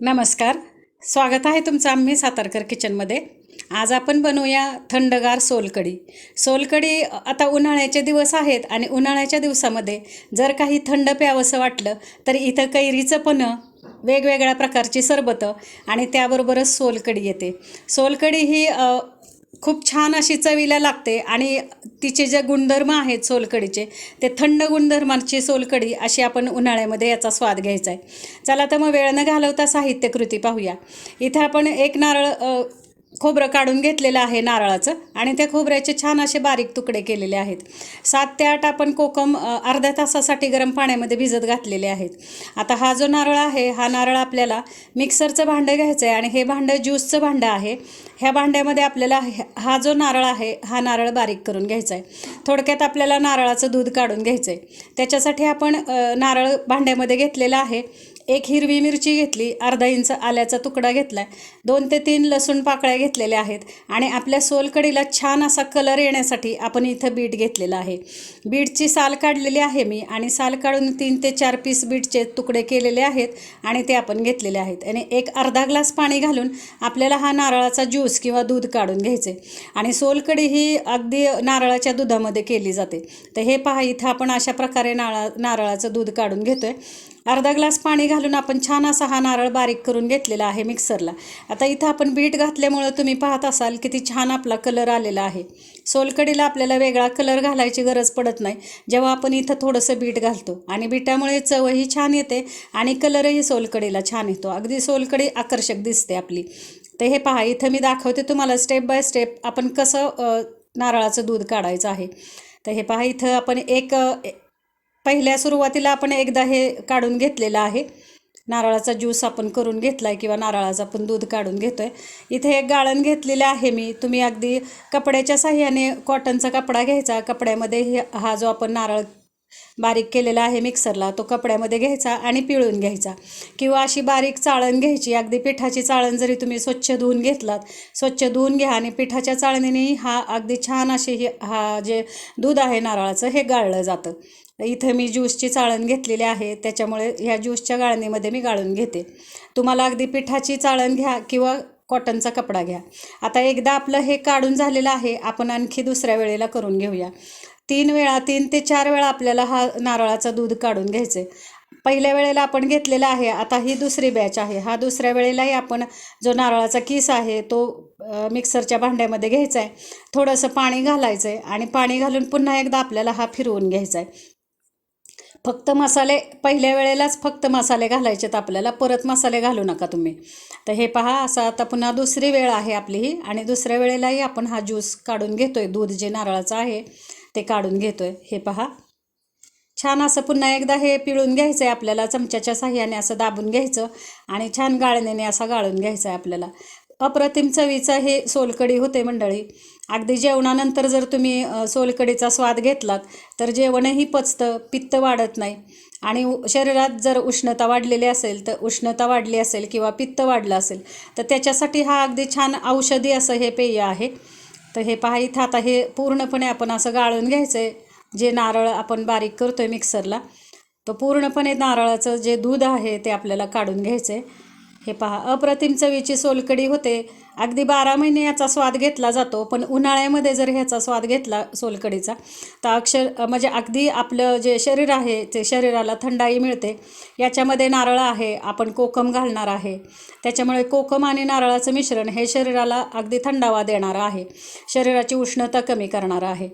नमस्कार. स्वागत आहे तुमचं आम्ही सातारकर किचनमध्ये. आज आपण बनवूया थंडगार सोलकढी. सोलकढी आता उन्हाळ्याचे दिवस आहेत आणि उन्हाळ्याच्या दिवसामध्ये जर काही थंड प्यावंसं वाटलं तर इथं कैरीचं पण वेगवेगळ्या प्रकारची सरबतं आणि त्याबरोबरच सोलकढी येते. सोलकढी ही खूप छान अशी चवीला लागते आणि तिचे जे गुणधर्म आहेत सोलकडीचे ते थंड गुणधर्मांची सोलकढी अशी आपण उन्हाळ्यामध्ये याचा स्वाद घ्यायचा आहे. चला तर मग वेळ न घालवता साहित्यकृती पाहूया. इथे आपण एक नारळ खोबरं काढून घेतलेलं आहे नारळाचं आणि त्या खोबऱ्याचे छान असे बारीक तुकडे केलेले आहेत. सात ते आठ आपण कोकम अर्ध्या तासासाठी गरम पाण्यामध्ये भिजत घातलेले आहेत. आता हा जो नारळ आहे हा नारळ आपल्याला मिक्सरचं भांडं घ्यायचं आहे आणि हे भांडं ज्यूसचं भांडं आहे. ह्या भांड्यामध्ये आपल्याला हा जो नारळ आहे हा नारळ बारीक करून घ्यायचा आहे थोडक्यात आपल्याला नारळाचं दूध काढून घ्यायचं आहे त्याच्यासाठी आपण नारळ भांड्यामध्ये घेतलेला आहे. एक हिरवी मिरची घेतली अर्धा इंच आल्याचा तुकडा घेतला आहे दोन ते तीन लसूण पाकळ्या घेतलेल्या आहेत आणि आपल्या सोलकडीला छान असा कलर येण्यासाठी आपण इथं बीट घेतलेला आहे. बीटची साल काढलेली आहे मी आणि साल काढून तीन ते चार पीस बीटचे तुकडे केलेले आहेत आणि ते आपण घेतलेले आहेत. आणि एक अर्धा ग्लास पाणी घालून आपल्याला हा नारळाचा ज्यूस किंवा दूध काढून घ्यायचे. आणि सोलकढी ही अगदी नारळाच्या दुधामध्ये केली जाते. तर हे पहा इथं आपण अशा प्रकारे नारळा नारळाचं दूध काढून घेतो आहे अर्धा ग्लास पाणी घालून आपण छान असा हा नारळ बारीक करून घेतलेला आहे मिक्सरला. आता इथं आपण बीट घातल्यामुळं तुम्ही पाहत असाल किती छान आपला कलर आलेला आहे. सोलकडीला आपल्याला वेगळा कलर घालायची गरज पडत नाही. जेव्हा आपण इथं थोडंसं बीट घालतो आणि बीटामुळे चवही छान येते आणि कलरही सोलकडीला छान येतो. अगदी सोलकडी आकर्षक दिसते आपली. तर हे पहा इथं मी दाखवते तुम्हाला स्टेप बाय स्टेप आपण कसं नारळाचं दूध काढायचं आहे. तर हे पहा इथं आपण एक पहिल्या सुरुवातीला आपण एकदा हे काढून घेतलेलं आहे. नारळाचा ज्यूस आपण करून घेतला आहे किंवा नारळाचं आपण दूध काढून घेतो आहे इथे एक गाळण घेतलेलं आहे मी. तुम्ही अगदी कपड्याच्या साह्याने कॉटनचा कपडा घ्यायचा. कपड्यामध्ये हा जो आपण नारळ बारीक केलेला आहे मिक्सरला तो कपड्यामध्ये घ्यायचा आणि पिळून घ्यायचा. किंवा अशी बारीक चाळण घ्यायची. अगदी पिठाची चाळण जरी तुम्ही स्वच्छ धुवून घेतलात स्वच्छ धुवून घ्या आणि पिठाच्या चाळणीने हा अगदी छान अशी हा जे दूध आहे नारळाचं हे गाळलं जातं. इथं मी ज्यूसची चाळण घेतलेली आहे. त्याच्यामुळे ह्या ज्यूसच्या गाळणीमध्ये मी गाळून घेते. तुम्हाला अगदी पिठाची चाळण घ्या किंवा कॉटनचा कपडा घ्या. आता एकदा आपलं हे काढून झालेलं आहे. आपण आणखी दुसऱ्या वेळेला करून घेऊया. तीन वेळा तीन ते चार वेळा आपल्याला हा नारळाचं दूध काढून घ्यायचं आहे पहिल्या वेळेला आपण घेतलेला आहे. आता ही दुसरी बॅच आहे. हा दुसऱ्या वेळेलाही आपण जो नारळाचा किस आहे तो मिक्सरच्या भांड्यामध्ये घ्यायचा आहे थोडंसं पाणी घालायचं आहे आणि पाणी घालून पुन्हा एकदा आपल्याला हा फिरवून घ्यायचा आहे फक्त मसाले पहिल्या वेळेलाच फक्त मसाले घालायचेत आपल्याला. परत मसाले घालू नका तुम्ही. तर हे पहा असं आता पुन्हा दुसरी वेळ आहे आपली ही. आणि दुसऱ्या वेळेलाही आपण हा ज्यूस काढून घेतोय. दूध जे नारळाचं आहे ते काढून घेतोय. हे पहा. छान असं पुन्हा एकदा हे पिळून घ्यायचं आहे आपल्याला. चमच्याच्या साह्याने असं दाबून घ्यायचं. आणि छान गाळणीने असा गाळून घ्यायचा आहे आपल्याला. अप्रतिम चवीचं हे सोलकढी होते मंडळी. अगदी जेवणानंतर जर तुम्ही सोलकडीचा सोलकढीचा स्वाद घेतलात तर जेवणही पचतं पित्त वाढत नाही. आणि उ- शरीरात जर उष्णता वाढलेली असेल तर उष्णता वाढली असेल किंवा पित्त वाढलं असेल तर त्याच्यासाठी हा अगदी छान औषधी असं हे पेय आहे. तर हे पहा इथं आता हे पूर्णपणे आपण असं गाळून घ्यायचं आहे जे नारळ आपण बारीक करतो आहे मिक्सरला तो पूर्णपणे नारळाचं जे दूध आहे ते आपल्याला काढून घ्यायचं आहे हे पहा अप्रतिम चवीची सोलकढी होते. अगदी बारा महिने याचा स्वाद घेतला जातो पण उन्हाळ्यामध्ये जर ह्याचा स्वाद घेतला सोलकढीचा तर अक्षर म्हणजे अगदी आपलं जे शरीर आहे ते शरीराला थंडाई मिळते. याच्यामध्ये नारळ आहे आपण कोकम घालणार आहे. त्याच्यामुळे कोकम आणि नारळाचं मिश्रण हे शरीराला अगदी थंडावा देणारं आहे. शरीराची उष्णता कमी करणारं आहे.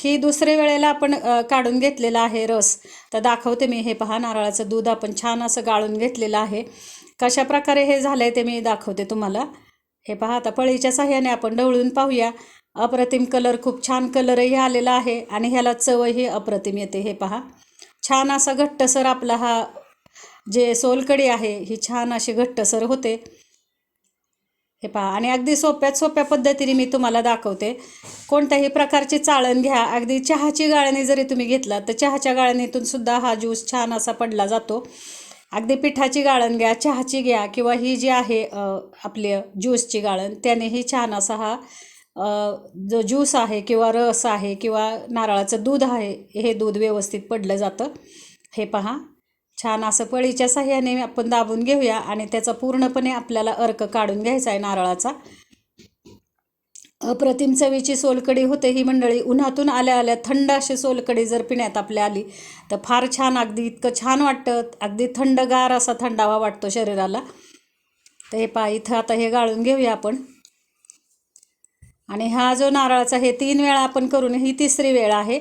ही दुसऱ्या वेळेला आपण काढून घेतलेला आहे रस. तर दाखवते मी हे पहा नारळाचं दूध आपण छान असं गाळून घेतलेलं आहे. कशा प्रकारे हे झालं आहे ते मी दाखवते तुम्हाला. हे पहा आता पळीच्या साह्याने आपण ढवळून पाहूया. अप्रतिम कलर खूप छान कलरही आलेला आहे आणि ह्याला चवही अप्रतिम येते. हे पहा छान असा घट्टसर आपला हा जे सोलकडी आहे ही छान अशी घट्टसर होते. हे पहा आणि अगदी सोप्यात सोप्या पद्धतीने मी तुम्हाला दाखवते. कोणत्याही प्रकारची चाळण घ्या. अगदी चहाची गाळणी जरी तुम्ही घेतला तर चहाच्या गाळणीतून सुद्धा हा ज्यूस छान असा पडला जातो. अगदी पिठाची गाळण घ्या चहाची घ्या किंवा ही जी आहे अ, आपली ज्यूसची गाळण त्यानेही छान असा हा जो ज्यूस आहे किंवा रस आहे किंवा नारळाचं दूध आहे हे दूध व्यवस्थित पडलं जातं. हे पहा. छान असं पळीच्या साह्याने आपण दाबून घेऊया आणि त्याचा पूर्णपणे आपल्याला अर्क काढून घ्यायचा आहे नारळाचा. अप्रतिम चवीची सोलकडी होते ही मंडळी. उन्हातून आल्या आल्या थंड अशी सोलकडी जर पिण्यात आपल्या आली तर फार छान. अगदी इतकं छान वाटतं. अगदी थंडगार असा थंडावा वाटतो शरीराला. तर हे पा इथं आता हे गाळून घेऊया आपण. आणि हा जो नारळाचा हे तीन वेळा आपण करून ही तिसरी वेळ आहे.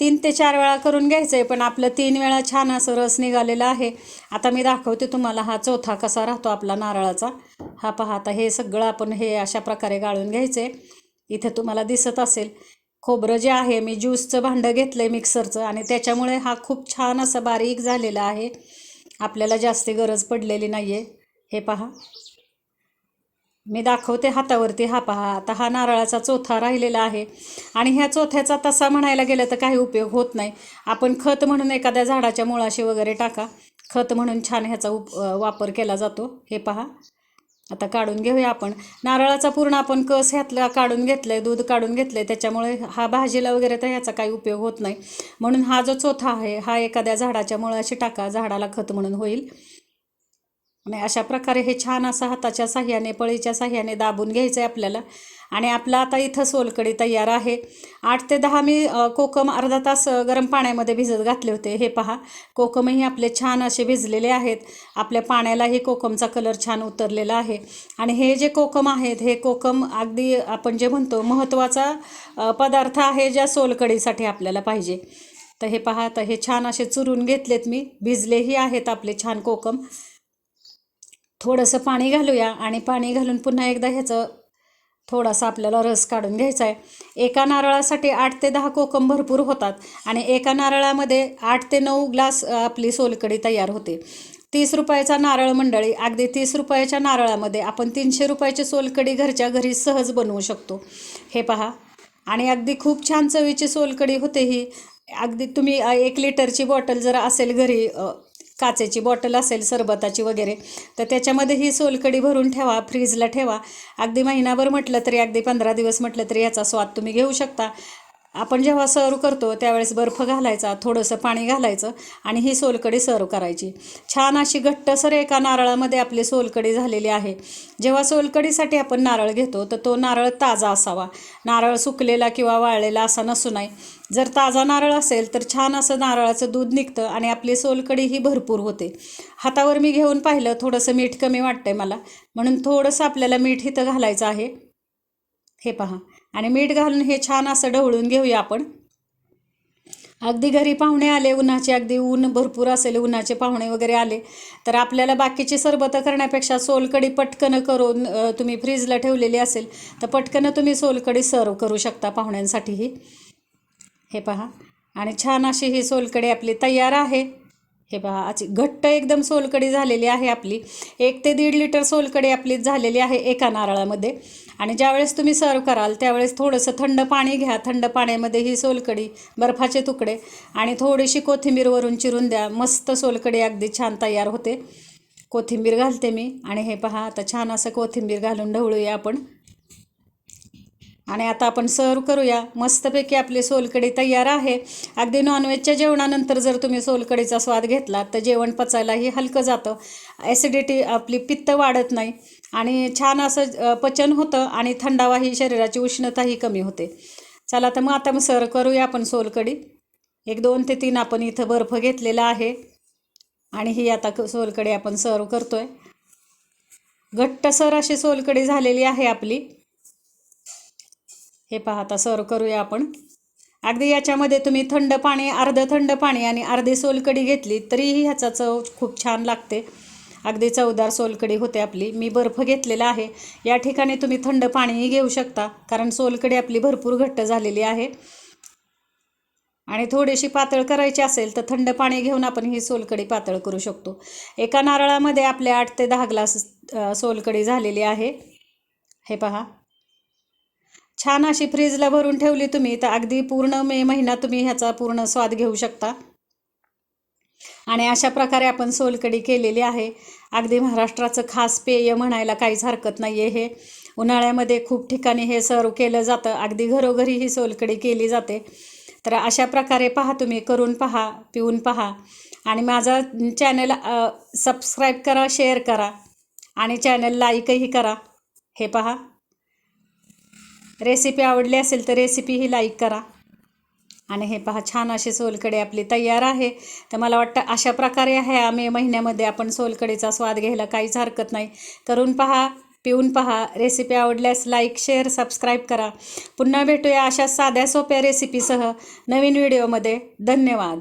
तीन ते चार वेळा करून घ्यायचं आहे पण आपलं तीन वेळा छान असं रस निघालेला आहे. आता मी दाखवते तुम्हाला हा चौथा कसा राहतो आपला नारळाचा. हा पहा आता हे सगळं आपण हे अशा प्रकारे गाळून घ्यायचं आहे इथे तुम्हाला दिसत असेल. खोबरं जे आहे मी ज्यूसचं भांडं घेतलं आहे मिक्सरचं आणि त्याच्यामुळे हा खूप छान असा बारीक झालेला आहे. आपल्याला जास्ती गरज पडलेली नाही आहे हे पहा. मी दाखवते हातावरती. हा पहा. आता हा नारळाचा चोथा राहिलेला आहे. आणि ह्या चोथ्याचा तसा म्हणायला गेलं तर काही उपयोग होत नाही. आपण खत म्हणून एखाद्या झाडाच्या मुळाशी वगैरे टाका. खत म्हणून छान ह्याचा उप वापर केला जातो. हे पहा. आता काढून घेऊया आपण. नारळाचा पूर्ण आपण कस ह्यातला काढून घेतलं आहे दूध काढून घेतलं आहे त्याच्यामुळे हा भाजीला वगैरे तर ह्याचा काही उपयोग होत नाही. म्हणून हा जो चोथा आहे हा एखाद्या झाडाच्या मुळाशी टाका झाडाला खत म्हणून होईल. आणि अशा प्रकारे हे छान असं हाताच्या साह्याने पळीच्या साह्याने दाबून घ्यायचं आहे आपल्याला. आणि आपलं आता इथं सोलकडी तयार आहे. आठ ते दहा मी कोकम अर्धा तास गरम पाण्यामध्ये भिजत घातले होते. हे पहा कोकमही आपले छान असे भिजलेले आहेत. आपल्या पाण्यालाही कोकमचा कलर छान उतरलेला आहे. आणि हे जे कोकम आहेत हे कोकम अगदी आपण जे म्हणतो महत्त्वाचा पदार्थ आहे ज्या सोलकडीसाठी आपल्याला पाहिजे. तर हे पहा तर हे छान असे चुरून घेतलेत मी. भिजलेही आहेत आपले छान कोकम. थोडंसं पाणी घालूया आणि पाणी घालून पुन्हा एकदा ह्याचं थोडासा आपल्याला रस काढून घ्यायचा आहे. एका नारळासाठी आठ ते दहा कोकम भरपूर होतात आणि एका नारळामध्ये आठ ते नऊ ग्लास आपली सोलकडी तयार होते. तीस रुपयाचा नारळ मंडळी अगदी तीस रुपयाच्या नारळामध्ये आपण तीनशे रुपयाची सोलकडी घरच्या घरी सहज बनवू शकतो. हे पहा. आणि अगदी खूप छान चवीची सोलकडी होते ही. अगदी तुम्ही एक लिटरची बॉटल जर असेल घरी काचेची बॉटल असेल सरबताची वगैरे तर त्याच्यामध्ये ही सोलकडी भरून ठेवा फ्रीजला ठेवा. अगदी महिनाभर म्हटलं तरी अगदी पंधरा दिवस म्हटलं तरी याचा स्वाद तुम्ही घेऊ शकता. आपण जेव्हा सर्व करतो त्यावेळेस बर्फ घालायचा थोडंसं पाणी घालायचं आणि ही सोलकडी सर्व करायची. छान अशी घट्टसर एका नारळामध्ये आपली सोलकडी झालेली आहे. जेव्हा सोलकडीसाठी आपण नारळ घेतो तर तो नारळ ताजा असावा. नारळ सुकलेला किंवा वाळलेला असा नसू नये. जर ताजा नारळ असेल तर छान असं नारळाचं दूध निघतं आणि आपली सोलकडी ही भरपूर होते. हातावर मी घेऊन पाहिलं थोडंसं मीठ कमी वाटतंय मला. म्हणून थोडंसं आपल्याला मीठ इथं घालायचं आहे. हे पहा. आणि मीठ घालून हे छान असं ढवळून घेऊया आपण. अगदी घरी पाहुणे आले उन्हाचे अगदी ऊन भरपूर असेल उन्हाचे पाहुणे वगैरे आले तर आपल्याला बाकीची सरबतं करण्यापेक्षा सोलकडी पटकन करून तुम्ही फ्रीजला ठेवलेली असेल तर पटकन तुम्ही सोलकडी सर्व करू शकता पाहुण्यांसाठीही. हे पहा. आणि छान अशी ही सोलकडी आपली तयार आहे. हे पहा अशी घट्ट एकदम सोलकडी झालेली आहे आपली. एक ते दीड लिटर सोलकडी आपली झालेली आहे एका नारळामध्ये. आणि ज्यावेळेस तुम्ही सर्व कराल त्यावेळेस थोडंसं थंड पाणी घ्या. थंड पाण्यामध्ये ही सोलकडी बर्फाचे तुकडे आणि थोडीशी कोथिंबीर वरून चिरून द्या. मस्त सोलकडी अगदी छान तयार होते. कोथिंबीर घालते मी. आणि हे पहा आता छान असं कोथिंबीर घालून ढवळूया आपण. आणि आता आपण सर्व करूया. मस्तपैकी आपली सोलकडी तयार आहे. अगदी नॉनव्हेजच्या जेवणानंतर जर तुम्ही सोलकडीचा स्वाद घेतला तर जेवण पचायलाही हलकं जातं. ॲसिडिटी आपली पित्त वाढत नाही. आणि छान असं पचन होतं आणि थंडावा ही शरीराची उष्णताही कमी होते. चला तर मग आता मग सर करूया आपण सोलकडी. एक दोन ते तीन आपण इथं बर्फ घेतलेला आहे. आणि ही आता क- सोलकडी आपण सर्व घट्ट घट्टसर अशी सोलकडी झालेली आहे आपली. हे पहा आता सर्व करूया आपण. अगदी याच्यामध्ये तुम्ही थंड पाणी अर्ध थंड पाणी आणि अर्धी सोलकडी घेतली तरीही ह्याचा चव खूप छान लागते. अगदी चवदार सोलकडी होते आपली. मी बर्फ घेतलेला आहे. या ठिकाणी तुम्ही थंड पाणीही घेऊ शकता कारण सोलकडी आपली भरपूर घट्ट झालेली आहे. आणि थोडीशी पातळ करायची असेल तर थंड पाणी घेऊन आपण ही सोलकडी पातळ करू शकतो. एका नारळामध्ये आपले आठ ते दहा ग्लास सोलकडी झालेली आहे. हे पहा. छान अशी फ्रीजला भरून ठेवली तुम्ही तर अगदी पूर्ण मे महिना तुम्ही ह्याचा पूर्ण स्वाद घेऊ शकता. आणि अशा प्रकारे आपण सोलकडी केलेली आहे. अगदी महाराष्ट्राचं खास पेय म्हणायला काहीच हरकत नाही आहे हे. उन्हाळ्यामध्ये खूप ठिकाणी हे सर्व केलं जातं. अगदी घरोघरी ही सोलकडी केली जाते. तर अशा प्रकारे पहा तुम्ही करून पहा पिऊन पहा. आणि माझा चॅनल सबस्क्राईब करा शेअर करा. आणि चॅनल लाईकही करा. हे पहा. रेसिपी आवडली असेल तर रेसिपी ही लाईक करा. आणि हे पहा छान अशी सोलकडे आपली तयार आहे. तर मला वाटतं अशा प्रकारे ह्या मे महिन्यामध्ये आपण सोलकडीचा स्वाद घ्यायला काहीच हरकत नाही. करून पहा पिऊन पहा. रेसिपी आवडल्यास लाईक शेअर सबस्क्राईब करा. पुन्हा भेटूया अशा साध्या सोप्या रेसिपीसह नवीन व्हिडिओमध्ये. धन्यवाद.